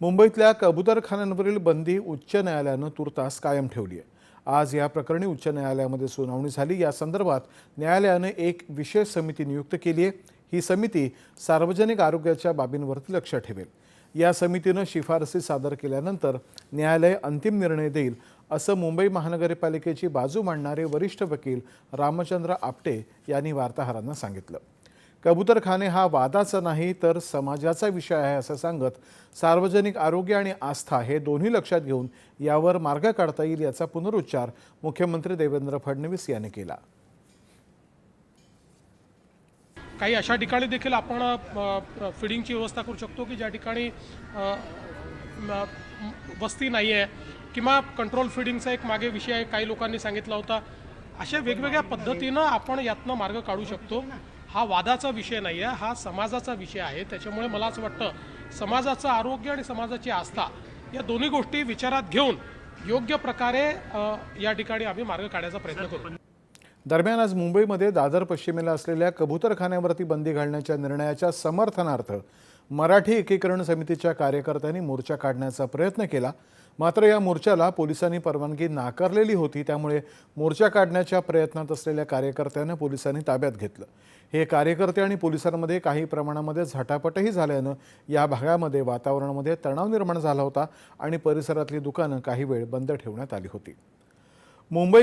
मुंबईतल्या कबुतरखान्यांवरील बंदी उच्च न्यायालयानं तुर्तास कायम ठेवली आहे. आज या प्रकरणी उच्च न्यायालयामध्ये सुनावणी झाली. या संदर्भात न्यायालयानं एक विशेष समिती नियुक्त केली आहे. ही समिती सार्वजनिक आरोग्याच्या बाबींवरती लक्ष ठेवेल. या समितीनं शिफारसी सादर केल्यानंतर न्यायालय अंतिम निर्णय देईल असं मुंबई महानगरपालिकेची बाजू मांडणारे वरिष्ठ वकील रामचंद्र आपटे यांनी वार्ताहरांना सांगितलं. कबूतरखाने हा वादाचा नाही तर समाजाचा विषय आहे असं सांगत सार्वजनिक आरोग्य आणि आस्था हे दोन्ही लक्षात घेऊन यावर मार्ग काढता येईल याचा पुनरुच्चार मुख्यमंत्री देवेंद्र फडणवीस यांनी केला. काही अशा ठिकाणी देखील आपण फिडिंगची व्यवस्था करू शकतो की ज्या ठिकाणी वस्ती नाही आहे किंवा कंट्रोल फिडिंगचा एक मागे विषय आहे काही लोकांनी सांगितला होता. अशा वेगवेगळ्या पद्धतीनं आपण यातनं मार्ग काढू शकतो. हा वादाचा विषय नाही आहे हा समाजाचा विषय आहे. त्याच्यामुळे मला असं वाटतं समाजाचं आरोग्य आणि समाजाची आस्था या दोन्ही गोष्टी विचारात घेऊन योग्य प्रकारे या ठिकाणी आम्ही मार्ग काढायचा प्रयत्न करू. दरम्यान आज मुंबईमध्ये दादर पश्चिमेला असलेल्या कबूतरखान्यावरती बंदी घालण्याच्या निर्णयाच्या समर्थनार्थ मराठी एकीकरण समितीच्या कार्यकर्त्यांनी मोर्चा काढण्याचा प्रयत्न केला. मात्र या मोर्चाला पोलिसांनी परवानगी नाकारलेली होती त्यामुळे मोर्चा काढण्याच्या प्रयत्नात असलेल्या कार्यकर्त्यांना पोलिसांनी ताब्यात घेतलं. हे कार्यकर्ते आणि पोलिसांमध्ये काही प्रमाणामध्ये झटापटही झाल्यानं या भागामध्ये वातावरणामध्ये तणाव निर्माण झाला होता आणि परिसरातली दुकानं काही वेळ बंद ठेवण्यात आली होती. मुंबई